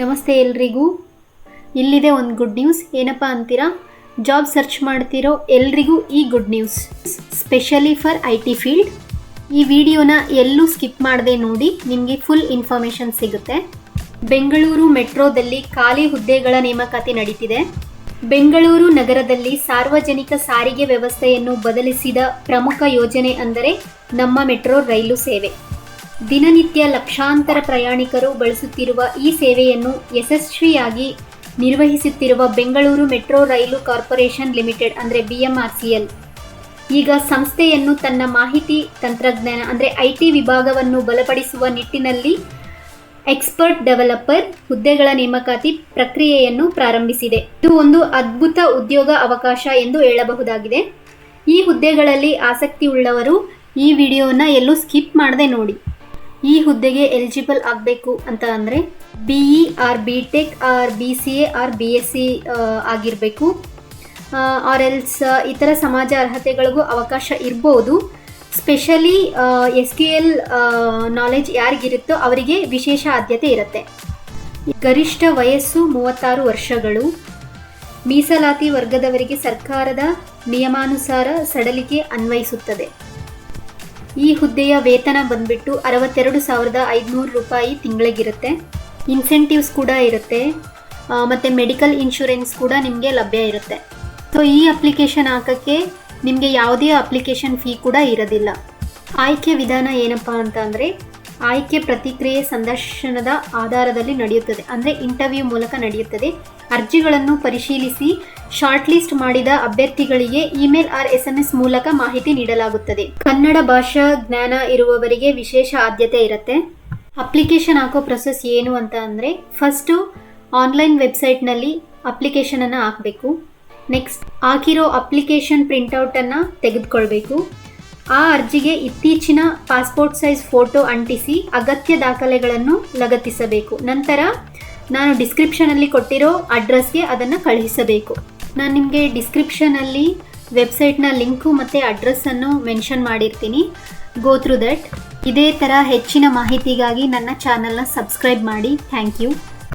ನಮಸ್ತೆ ಎಲ್ರಿಗೂ. ಇಲ್ಲಿದೆ ಒಂದು ಗುಡ್ ನ್ಯೂಸ್ ಏನಪ್ಪ ಅಂತೀರಾ? ಜಾಬ್ ಸರ್ಚ್ ಮಾಡ್ತಿರೋ ಎಲ್ರಿಗೂ ಈ good news specially for I T field ಈ ವಿಡಿಯೋನ ಎಲ್ಲೂ ಸ್ಕಿಪ್ ಮಾಡದೆ ನೋಡಿ ನಿಮಗೆ ಫುಲ್ ಇನ್ಫಾರ್ಮೇಷನ್ ಸಿಗುತ್ತೆ. ಬೆಂಗಳೂರು ಮೆಟ್ರೋದಲ್ಲಿ ಖಾಲಿ ಹುದ್ದೆಗಳ ನೇಮಕಾತಿ ನಡೀತಿದೆ. ಬೆಂಗಳೂರು ನಗರದಲ್ಲಿ ಸಾರ್ವಜನಿಕ ಸಾರಿಗೆ ವ್ಯವಸ್ಥೆಯನ್ನು ಬದಲಿಸಿದ ಪ್ರಮುಖ ಯೋಜನೆ ಅಂದರೆ ನಮ್ಮ ಮೆಟ್ರೋ ರೈಲು ಸೇವೆ. ದಿನನಿತ್ಯ ಲಕ್ಷಾಂತರ ಪ್ರಯಾಣಿಕರು ಬಳಸುತ್ತಿರುವ ಈ ಸೇವೆಯನ್ನು ಯಶಸ್ವಿಯಾಗಿ ನಿರ್ವಹಿಸುತ್ತಿರುವ Bengaluru metro rail corporation limited, ಅಂದರೆ ಬಿ ಈಗ ಸಂಸ್ಥೆಯನ್ನು ತನ್ನ ಮಾಹಿತಿ ತಂತ್ರಜ್ಞಾನ, ಅಂದರೆ ಐ ಟಿ ವಿಭಾಗವನ್ನು ಬಲಪಡಿಸುವ ನಿಟ್ಟಿನಲ್ಲಿ ಎಕ್ಸ್ಪರ್ಟ್ ಡೆವಲಪರ್ ಹುದ್ದೆಗಳ ನೇಮಕಾತಿ ಪ್ರಕ್ರಿಯೆಯನ್ನು ಪ್ರಾರಂಭಿಸಿದೆ. ಇದು ಒಂದು ಅದ್ಭುತ ಉದ್ಯೋಗ ಅವಕಾಶ ಎಂದು ಹೇಳಬಹುದಾಗಿದೆ. ಈ ಹುದ್ದೆಗಳಲ್ಲಿ ಆಸಕ್ತಿ ಉಳ್ಳವರು ಈ ವಿಡಿಯೋನ ಎಲ್ಲೂ ಸ್ಕಿಪ್ ಮಾಡದೆ ನೋಡಿ. ಈ ಹುದ್ದೆಗೆ ಎಲಿಜಿಬಲ್ ಆಗಬೇಕು ಅಂತ ಅಂದರೆ B E or B tech or B C A or B S C ಆಗಿರಬೇಕು. ಆರ್ ಎಲ್ಸ್ ಇತರ ಸಮಾಜ ಅರ್ಹತೆಗಳಿಗೂ ಅವಕಾಶ ಇರ್ಬೋದು. Specially S Q L knowledge ಯಾರಿಗಿರುತ್ತೋ ಅವರಿಗೆ ವಿಶೇಷ ಆದ್ಯತೆ ಇರುತ್ತೆ. ಗರಿಷ್ಠ ವಯಸ್ಸು ಮೂವತ್ತಾರು ವರ್ಷಗಳು. ಮೀಸಲಾತಿ ವರ್ಗದವರಿಗೆ ಸರ್ಕಾರದ ನಿಯಮಾನುಸಾರ ಸಡಲಿಕೆ ಅನ್ವಯಿಸುತ್ತದೆ. ಈ ಹುದ್ದೆಯ ವೇತನ ಬಂದ್ಬಿಟ್ಟು ಅರವತ್ತೆರಡು ಸಾವಿರದ ಐದುನೂರು ರೂಪಾಯಿ ತಿಂಗಳಿಗಿರುತ್ತೆ. ಇನ್ಸೆಂಟಿವ್ಸ್ ಕೂಡ ಇರುತ್ತೆ. ಮತ್ತು ಮೆಡಿಕಲ್ ಇನ್ಶೂರೆನ್ಸ್ ಕೂಡ ನಿಮಗೆ ಲಭ್ಯ ಇರುತ್ತೆ. ಸೊ ಈ ಅಪ್ಲಿಕೇಶನ್ ಹಾಕೋಕ್ಕೆ ನಿಮಗೆ ಯಾವುದೇ ಅಪ್ಲಿಕೇಶನ್ ಫೀ ಕೂಡ ಇರೋದಿಲ್ಲ. ಆಯ್ಕೆ ವಿಧಾನ ಏನಪ್ಪ ಅಂತ ಆಯ್ಕೆ ಪ್ರತಿಕ್ರಿಯೆ ಸಂದರ್ಶನದ ಆಧಾರದಲ್ಲಿ ನಡೆಯುತ್ತದೆ. ಅಂದರೆ ಇಂಟರ್ವ್ಯೂ ಮೂಲಕ ನಡೆಯುತ್ತದೆ. ಅರ್ಜಿಗಳನ್ನು ಪರಿಶೀಲಿಸಿ ಶಾರ್ಟ್ ಲಿಸ್ಟ್ ಮಾಡಿದ ಅಭ್ಯರ್ಥಿಗಳಿಗೆ email or S M S ಮೂಲಕ ಮಾಹಿತಿ ನೀಡಲಾಗುತ್ತದೆ. ಕನ್ನಡ ಭಾಷಾ ಜ್ಞಾನ ಇರುವವರಿಗೆ ವಿಶೇಷ ಆದ್ಯತೆ ಇರುತ್ತೆ. ಅಪ್ಲಿಕೇಶನ್ ಹಾಕೋ ಪ್ರೊಸೆಸ್ ಏನು ಅಂತ ಅಂದರೆ ಫಸ್ಟು ಆನ್ಲೈನ್ ವೆಬ್ಸೈಟ್ನಲ್ಲಿ ಅಪ್ಲಿಕೇಶನನ್ನು ಹಾಕಬೇಕು. ನೆಕ್ಸ್ಟ್ ಹಾಕಿರೋ ಅಪ್ಲಿಕೇಶನ್ ಪ್ರಿಂಟೌಟನ್ನು ತೆಗೆದುಕೊಳ್ಬೇಕು. ಆ ಅರ್ಜಿಗೆ ಇತ್ತೀಚಿನ ಪಾಸ್ಪೋರ್ಟ್ ಸೈಜ್ ಫೋಟೋ ಅಂಟಿಸಿ ಅಗತ್ಯ ದಾಖಲೆಗಳನ್ನು ಲಗತ್ತಿಸಬೇಕು. ನಂತರ ನಾನು ಡಿಸ್ಕ್ರಿಪ್ಷನಲ್ಲಿ ಕೊಟ್ಟಿರೋ ಅಡ್ರೆಸ್ಗೆ ಅದನ್ನು ಕಳುಹಿಸಬೇಕು. ನಾನು ನಿಮಗೆ ಡಿಸ್ಕ್ರಿಪ್ಷನಲ್ಲಿ ವೆಬ್ಸೈಟ್ನ ಲಿಂಕು ಮತ್ತು ಅಡ್ರೆಸ್ಸನ್ನು ಮೆನ್ಷನ್ ಮಾಡಿರ್ತೀನಿ. ಗೋ ಥ್ರೂ ದಟ್ ಇದೇ ಥರ ಹೆಚ್ಚಿನ ಮಾಹಿತಿಗಾಗಿ ನನ್ನ ಚಾನಲ್ನ ಸಬ್ಸ್ಕ್ರೈಬ್ ಮಾಡಿ. Thank you